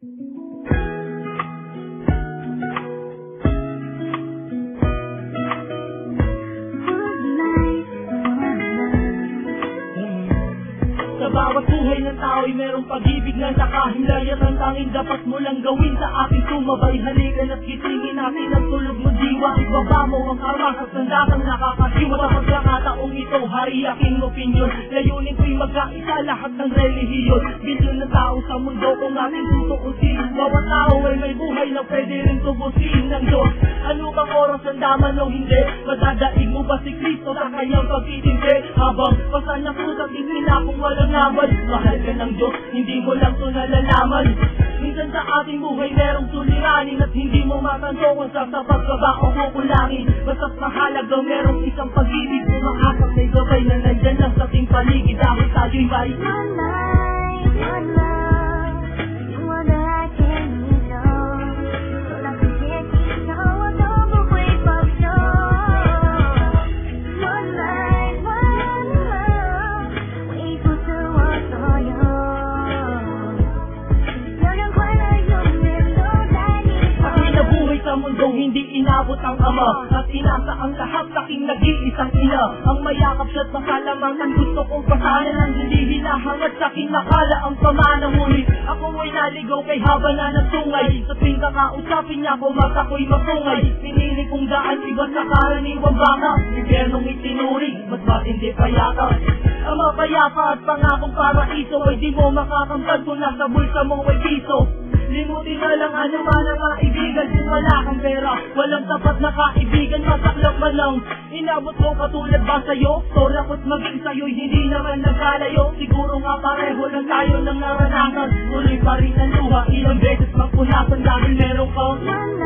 Sa bawat buhay ng tao'y merong pag-ibig na nakahilayan Ang tanging dapat mo lang gawin sa ating sumabay. Halikan at gisingin natin ang tulog mo diwa. Ibaba mo ang karma sa sandakang nakakasiwa pagkakataong ito, hari aking opinyon. Layunin ko'y magkaisa lahat ng relihiyon. Bilyon na tao sa mundo kung ating tutukusin Bawat tao ay may buhay na pwede rin tubusin ng Diyos. Ano bang oras ang daman o hindi? Madadaig mo ba si Kristo sa kanyang pagtitindi? Habang pasan niya po sa tingin na kung walang naman Mahal ka ng Diyos, hindi mo lang to nalalaman. Minsan sa ating buhay merong suliranin At hindi mo matanto kung sa sapat ka ba o kukulangin Basta't mahalaga merong isang pag-ibig gabay na paligid Dahil tayo'y may One life, inabot ang ama At inasa ang lahat aking nag-iisang ina. Ang mayakap siya't masalamatan Gusto kong pasalan ang hindi hinahangat sa aking nakala. Ang pamana Ngunit ako ay naligaw kay haba na ng tungay Sa tuwing kakausapin niya ako mata ko'y matungay. Pinili kong daan iba sa karaniwang baka Impyernong itinuri, mas matindi pa yata. Ang mapayapa at pangakong paraiso Ay di mo makakamtan kung nasa bulsa mo ay piso. Limutin na lang ano man ang kang pera Walang tapat na kaibigan Masaklap man lang. Inabot ko katulad ba sa'yo? Tolak at maging sa'yo'y hindi naman nagkalayo. Siguro nga pareho lang tayo ng naranasan. Tuloy pa rin ang luha Ilang beses magpunasan Dahil meron kang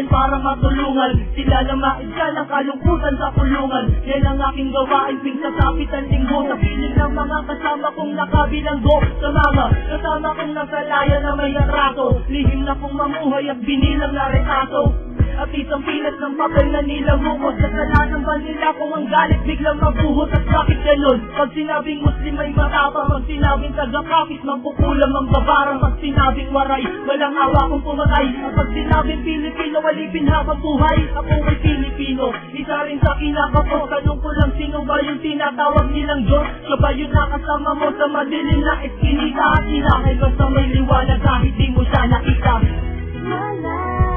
kaibigan para matulungan. Sila na maigyan ang kalungkutan sa kulungan. Yan ang aking gawain tuwing sasapit ang linggo. Sa piling ng mga kasama kong nakabilanggo Sa mga kasama kong nasa laya na may atraso. Lihim na kong mamuhay at binilang na retaso at isang pilas ng papel na nilamukot Kasalanan ba nila kung ang galit biglang mabuhot At bakit ganun? Pag sinabing Muslim ay matapang Pag sinabing taga-kapis magkukulam ang babarang. Pag sinabing waray, walang awa kung pumatay. At pag sinabing Pilipino, walipin habang buhay. Ako ay Pilipino, isa rin sa kinakapos. Tanong ko lang sino ba yung tinatawag nilang Diyos? Siya ba yung nakasama mo sa madilim na eskinita At hinakay ka sa may liwanag kahit di mo siya nakita? Life,